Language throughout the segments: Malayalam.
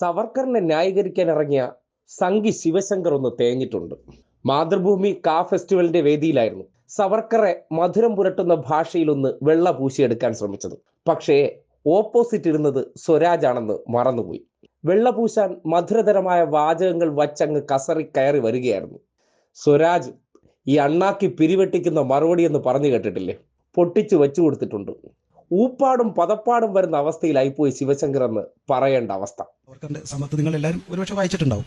സവർക്കറിനെ ന്യായീകരിക്കാൻ ഇറങ്ങിയ സംഗി ശിവശങ്കർ ഒന്ന് തേഞ്ഞിട്ടുണ്ട്. മാതൃഭൂമി കാ ഫെസ്റ്റിവലിന്റെ വേദിയിലായിരുന്നു സവർക്കറെ മധുരം പുരട്ടുന്ന ഭാഷയിലൊന്ന് വെള്ള പൂശിയെടുക്കാൻ ശ്രമിച്ചത്. പക്ഷേ ഓപ്പോസിറ്റ് ഇരുന്നത് സ്വരാജ് ആണെന്ന് മറന്നുപോയി. വെള്ള പൂശാൻ മധുരതരമായ വാചകങ്ങൾ വച്ചങ്ങ് കസറി കയറി വരികയായിരുന്നു. സ്വരാജ് ഈ അണ്ണാക്കി പിരിവെട്ടിക്കുന്ന മറുപടി എന്ന് പറഞ്ഞു കേട്ടിട്ടില്ലേ? പൊട്ടിച്ചു വെച്ചു കൊടുത്തിട്ടുണ്ട്. ഊപ്പാടും പതപ്പാടും വരുന്ന അവസ്ഥയിലായി പോയി ശിവശങ്കർ എന്ന് പറയേണ്ട അവസ്ഥ. സവർക്കറിന്റെ സമത്ത് നിങ്ങൾ എല്ലാവരും ഒരുപക്ഷെ വായിച്ചിട്ടുണ്ടാവും.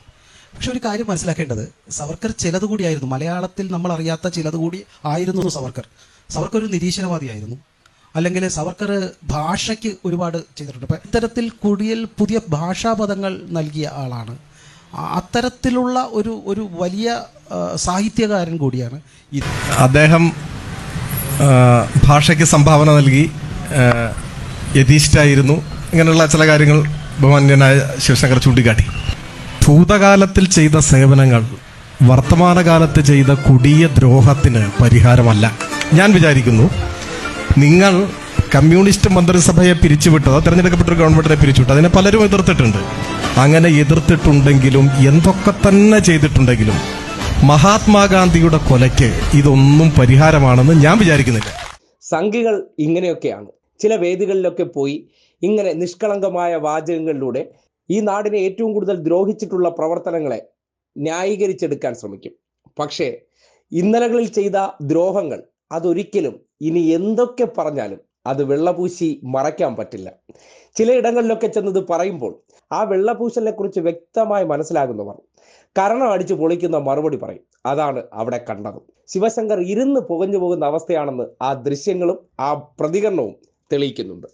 പക്ഷെ ഒരു കാര്യം മനസ്സിലാക്കേണ്ടത് സവർക്കർ ചിലത് കൂടിയായിരുന്നു മലയാളത്തിൽ നമ്മൾ അറിയാത്ത ചിലത് കൂടി ആയിരുന്നു സവർക്കർ. സവർക്കർ ഒരു നിരീശ്വരവാദിയായിരുന്നു. അല്ലെങ്കിൽ സവർക്കർ ഭാഷയ്ക്ക് ഒരുപാട് ചെയ്തിട്ടുണ്ട്. അപ്പം ഇത്തരത്തിൽ കുടിയൽ പുതിയ ഭാഷാപദങ്ങൾ നൽകിയ ആളാണ്. അത്തരത്തിലുള്ള ഒരു ഒരു വലിയ സാഹിത്യകാരൻ കൂടിയാണ് അദ്ദേഹം ഭാഷയ്ക്ക് സംഭാവന നൽകി. ആ, യഥീഷ്ഠായിരുന്നു ഇങ്ങനെയുള്ള ചില കാര്യങ്ങൾ ബഹുമാന്യനായ ശിവശങ്കർ ചൂണ്ടിക്കാട്ടി. ഭൂതകാലത്തിൽ ചെയ്ത സേവനങ്ങൾ വർത്തമാനകാലത്ത് ചെയ്ത കുടിയ ദ്രോഹത്തിന് പരിഹാരമല്ല. ഞാൻ വിചാരിക്കുന്നു നിങ്ങൾ കമ്മ്യൂണിസ്റ്റ് മന്ത്രിസഭയെ പിരിച്ചുവിട്ടത് തെരഞ്ഞെടുക്കപ്പെട്ട ഗവൺമെന്റിനെ പിരിച്ചുവിട്ടു അതിനെ പലരും എതിർത്തിട്ടുണ്ട്. അങ്ങനെ എതിർത്തിട്ടുണ്ടെങ്കിലും എന്തൊക്കെ തന്നെ ചെയ്തിട്ടുണ്ടെങ്കിലും മഹാത്മാഗാന്ധിയുടെ കൊലയ്ക്ക് ഇതൊന്നും പരിഹാരമാണെന്ന് ഞാൻ വിചാരിക്കുന്നില്ല. സംഘികൾ ഇങ്ങനെയൊക്കെയാണ്. ചില വേദികളിലൊക്കെ പോയി ഇങ്ങനെ നിഷ്കളങ്കമായ വാചകങ്ങളിലൂടെ ഈ നാടിനെ ഏറ്റവും കൂടുതൽ ദ്രോഹിച്ചിട്ടുള്ള പ്രവർത്തനങ്ങളെ ന്യായീകരിച്ചെടുക്കാൻ ശ്രമിക്കും. പക്ഷേ ഇന്നലകളിൽ ചെയ്ത ദ്രോഹങ്ങൾ അതൊരിക്കലും ഇനി എന്തൊക്കെ പറഞ്ഞാലും അത് വെള്ളപൂശി മറയ്ക്കാൻ പറ്റില്ല. ചിലയിടങ്ങളിലൊക്കെ ചെന്നത് പറയുമ്പോൾ ആ വെള്ളപൂശലിനെ കുറിച്ച് വ്യക്തമായി മനസ്സിലാകുന്നവർ കരണം അടിച്ചു പൊളിക്കുന്ന മറുപടി പറയും. അതാണ് അവിടെ കണ്ടത്. ശിവശങ്കർ ഇരുന്ന് പുകഞ്ഞു പോകുന്ന അവസ്ഥയാണെന്ന് ആ ദൃശ്യങ്ങളും ആ പ്രതികരണവും തെളിയിക്കുന്നുണ്ട്.